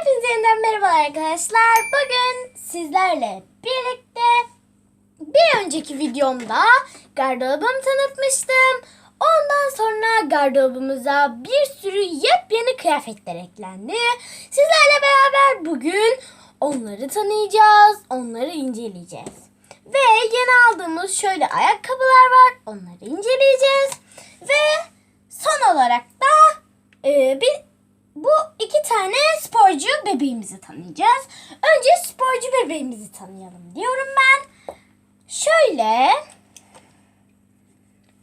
Hepinize yeniden merhaba arkadaşlar. Bugün sizlerle birlikte bir önceki videomda gardırobumu tanıtmıştım. Ondan sonra gardırobumuza bir sürü yepyeni kıyafetler eklendi. Sizlerle beraber bugün onları tanıyacağız, onları inceleyeceğiz. Ve yeni aldığımız şöyle ayakkabılar var, onları inceleyeceğiz. Ve son olarak da e, bir bu iki tane bebeğimizi tanıyacağız. Önce sporcu bebeğimizi tanıyalım diyorum ben. Şöyle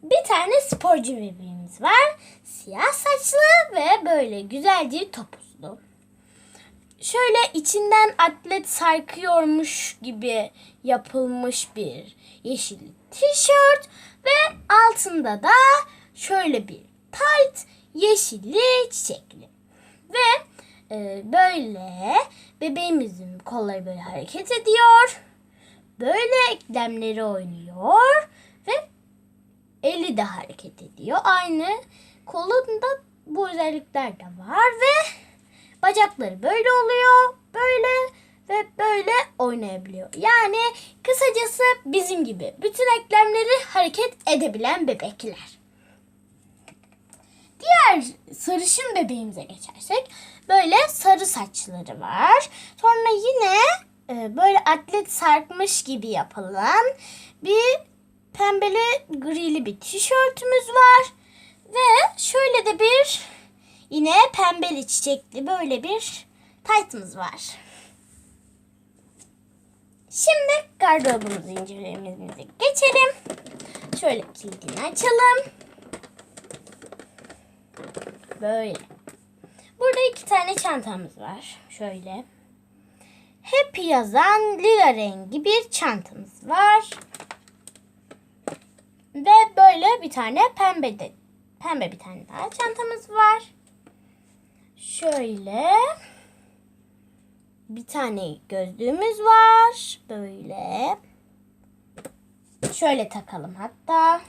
bir tane sporcu bebeğimiz var. Siyah saçlı ve böyle güzelce topuzlu. Şöyle içinden atlet sarkıyormuş gibi yapılmış bir yeşil tişört ve altında da şöyle bir tight yeşilli çiçekli. Ve e, böyle bebeğimizin kolları böyle hareket ediyor. Böyle eklemleri oynuyor ve eli de hareket ediyor. Aynı kolunda bu özellikler de var ve bacakları böyle oluyor. Böyle ve böyle oynayabiliyor. Yani kısacası bizim gibi bütün eklemleri hareket edebilen bebekler. Diğer sarışın bebeğimize geçersek böyle sarı saçları var. Sonra yine e, böyle atlet sarkmış gibi yapılan bir pembeli grili bir tişörtümüz var. Ve şöyle de bir yine pembeli çiçekli böyle bir taytımız var. Şimdi gardırobumuzu incelememize geçelim. Şöyle kilidini açalım. Böyle. Burada iki tane çantamız var. Şöyle. Hep yazan lila rengi bir çantamız var. Ve böyle bir tane pembe de pembe bir tane daha çantamız var. Şöyle bir tane gözlüğümüz var. Böyle. Şöyle takalım hatta.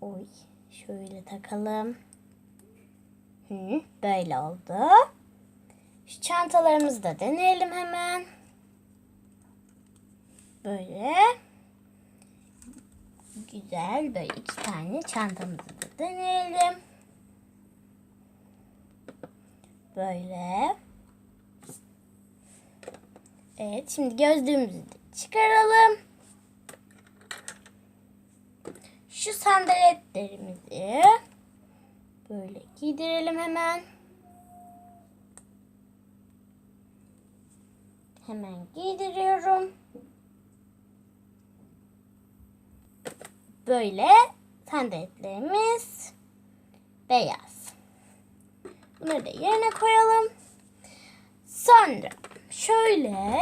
Oy. Şöyle takalım. Hı, böyle oldu. Şu çantalarımızı da deneyelim hemen. Böyle. Güzel. Böyle iki tane çantamızı da deneyelim. Böyle. Evet. Şimdi gözlüğümüzü de çıkaralım. Şu sandaletlerimizi böyle giydirelim hemen. Hemen giydiriyorum. Böyle sandaletlerimiz beyaz. Bunları da yerine koyalım. Sonra şöyle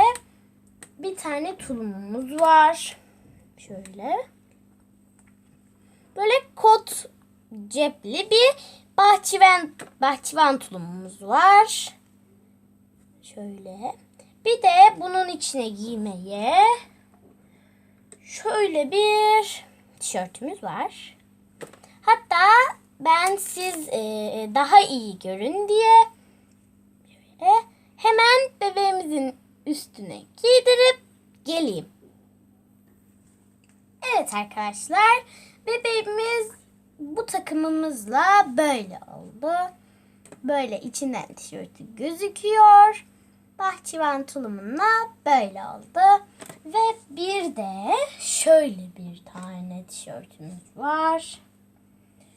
bir tane tulumumuz var. Şöyle böyle kot cepli bir bahçıvan bahçıvan tulumumuz var. Şöyle. Bir de bunun içine giymeye şöyle bir tişörtümüz var. Hatta ben siz e, daha iyi görün diye şöyle hemen bebeğimizin üstüne giydirip geleyim. Evet arkadaşlar bebeğimiz bu takımımızla böyle oldu. Böyle içinden tişörtü gözüküyor. Bahçıvan tulumunla böyle oldu. Ve bir de şöyle bir tane tişörtümüz var.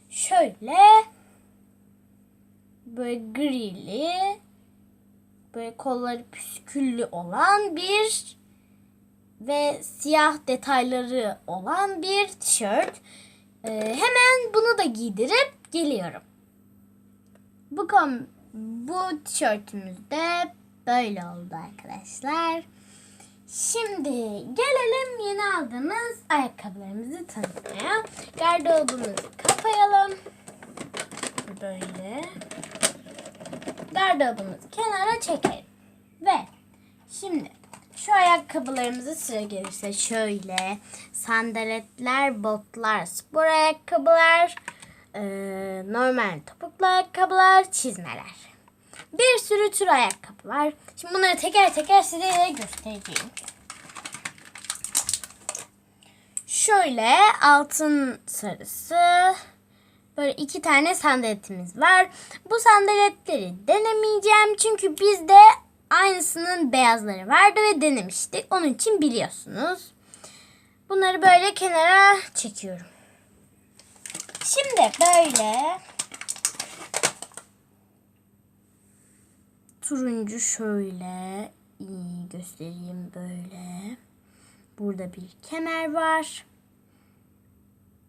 Şöyle böyle grili böyle kolları püsküllü olan bir ve siyah detayları olan bir tişört. Ee, hemen bunu da giydirip geliyorum. Bu kom bu tişörtümüz de böyle oldu arkadaşlar. Şimdi gelelim yeni aldığımız ayakkabılarımızı tanımaya. Gardırobumuzu kapayalım. Böyle. Gardırobumuzu kenara çekelim. Ve şimdi şu ayakkabılarımızı sıra gelirse şöyle sandaletler, botlar, spor ayakkabılar, e, normal topuklu ayakkabılar, çizmeler. Bir sürü tür ayakkabı var. Şimdi bunları teker teker size göstereceğim. Şöyle altın sarısı. Böyle iki tane sandaletimiz var. Bu sandaletleri denemeyeceğim. Çünkü bizde aynısının beyazları vardı ve denemiştik. Onun için biliyorsunuz. Bunları böyle kenara çekiyorum. Şimdi böyle turuncu şöyle göstereyim böyle. Burada bir kemer var.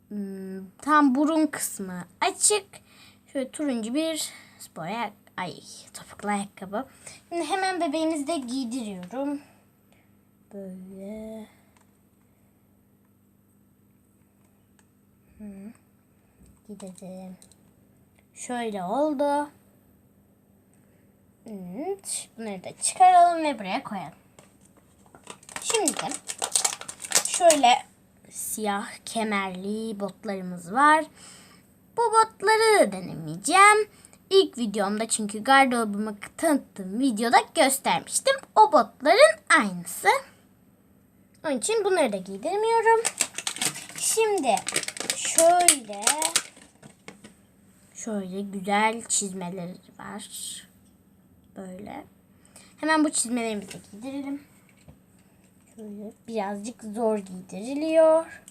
Hmm, tam burun kısmı açık. Şöyle turuncu bir spor ayak ay topuklu ayakkabı. Şimdi hemen bebeğimizi de giydiriyorum. Böyle. Hı. Giydirdim. Şöyle oldu. Evet. Bunları da çıkaralım ve buraya koyalım. Şimdi şöyle siyah kemerli botlarımız var. Bu botları da denemeyeceğim. İlk videomda çünkü gardırobumu tanıttığım videoda göstermiştim. O botların aynısı. Onun için bunları da giydirmiyorum. Şimdi şöyle şöyle güzel çizmeleri var. Böyle. Hemen bu çizmelerimizi de giydirelim. Şöyle birazcık zor giydiriliyor.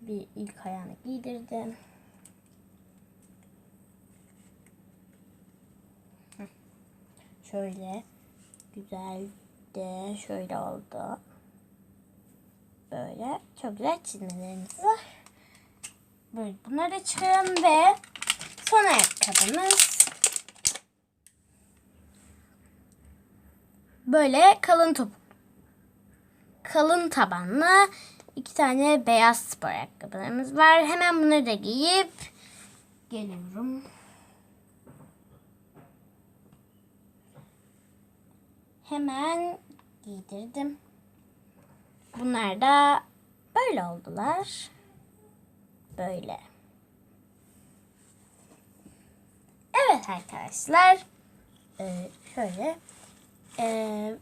Bir ilk ayağını giydirdim. Şöyle güzel de şöyle oldu. Böyle çok güzel çizmelerimiz var. Böyle bunları çıkaralım ve son ayakkabımız böyle kalın top kalın tabanlı iki tane beyaz spor ayakkabılarımız var. Hemen bunları da giyip geliyorum. Hemen giydirdim. Bunlar da böyle oldular. Böyle. Evet arkadaşlar. Ee, şöyle. Ee,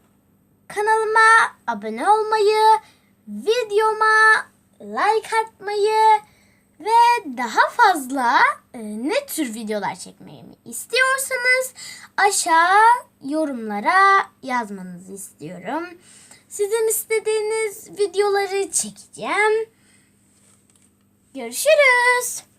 kanalıma abone olmayı, videoma like atmayı ve daha fazla e, ne tür videolar çekmeyi istiyorsanız aşağı yorumlara yazmanızı istiyorum. Sizin istediğiniz videoları çekeceğim. Görüşürüz.